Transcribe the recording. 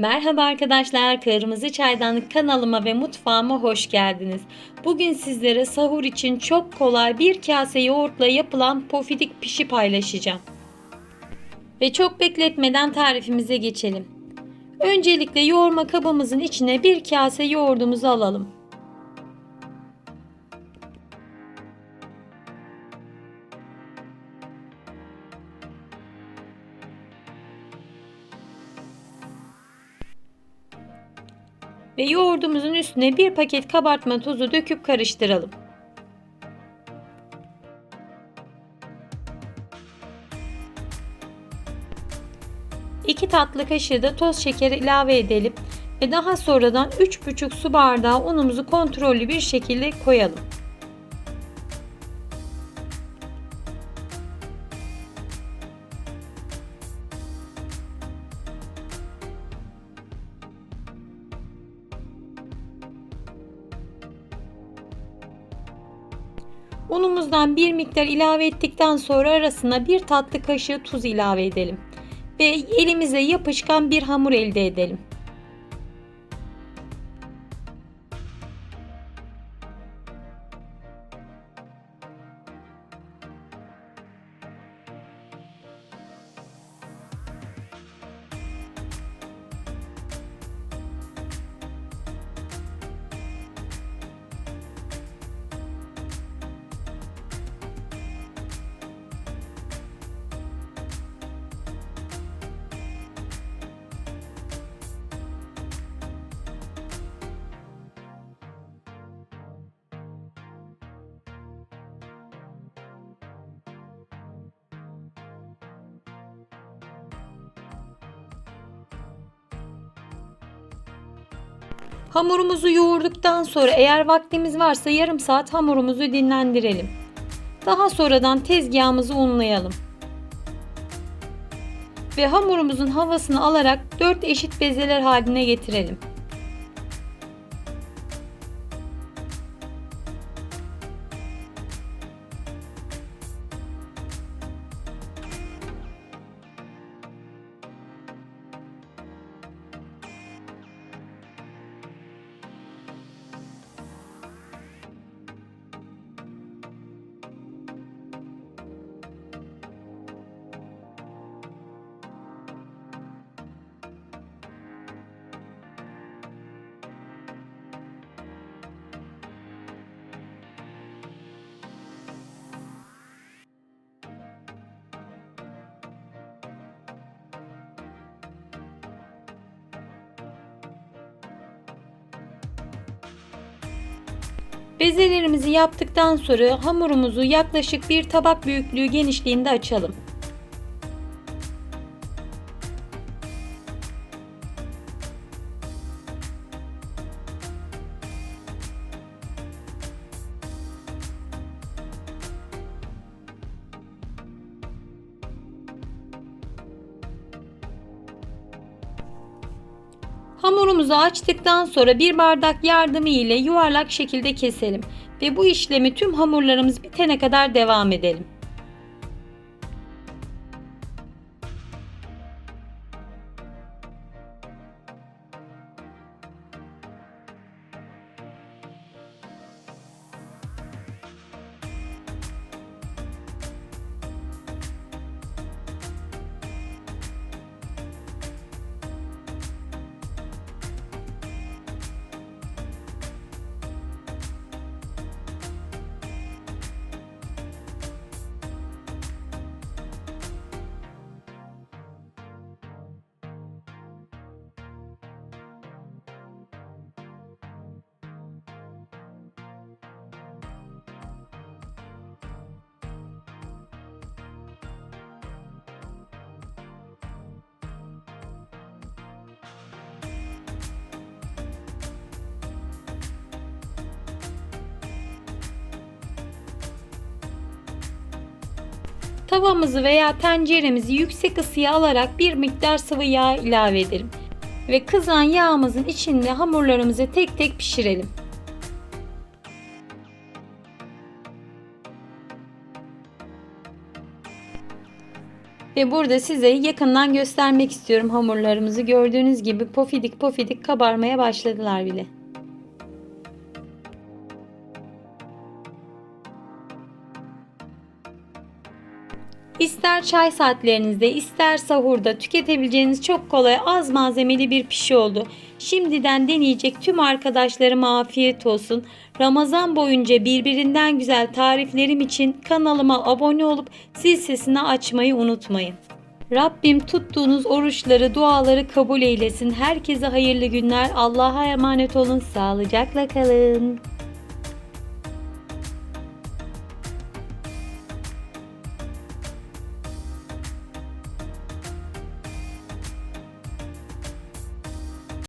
Merhaba arkadaşlar, Kırmızı Çaydanlık kanalıma ve mutfağıma hoş geldiniz. Bugün sizlere sahur için çok kolay bir kase yoğurtla yapılan pofidik pişi paylaşacağım. Ve çok bekletmeden tarifimize geçelim. Öncelikle yoğurma kabımızın içine bir kase yoğurdumuzu alalım. Ve yoğurdumuzun üstüne bir paket kabartma tozu döküp karıştıralım. İki tatlı kaşığı da toz şeker ilave edelim ve daha sonradan 3,5 su bardağı unumuzu kontrollü bir şekilde koyalım. Unumuzdan bir miktar ilave ettikten sonra arasına bir tatlı kaşığı tuz ilave edelim ve elimize yapışkan bir hamur elde edelim. Hamurumuzu yoğurduktan sonra eğer vaktimiz varsa yarım saat hamurumuzu dinlendirelim. Daha sonradan tezgahımızı unlayalım. Ve hamurumuzun havasını alarak 4 eşit bezeler haline getirelim. Bezelerimizi yaptıktan sonra hamurumuzu yaklaşık bir tabak büyüklüğü genişliğinde açalım. Hamurumuzu açtıktan sonra bir bardak yardımı ile yuvarlak şekilde keselim ve bu işlemi tüm hamurlarımız bitene kadar devam edelim. Tavamızı veya tenceremizi yüksek ısıya alarak bir miktar sıvı yağ ilave edelim. Ve kızan yağımızın içinde hamurlarımızı tek tek pişirelim. Ve burada size yakından göstermek istiyorum hamurlarımızı. Gördüğünüz gibi pofidik pofidik kabarmaya başladılar bile. İster çay saatlerinizde ister sahurda tüketebileceğiniz çok kolay az malzemeli bir pişi oldu. Şimdiden deneyecek tüm arkadaşlarıma afiyet olsun. Ramazan boyunca birbirinden güzel tariflerim için kanalıma abone olup zil sesini açmayı unutmayın. Rabbim tuttuğunuz oruçları, duaları kabul eylesin. Herkese hayırlı günler. Allah'a emanet olun. Sağlıcakla kalın.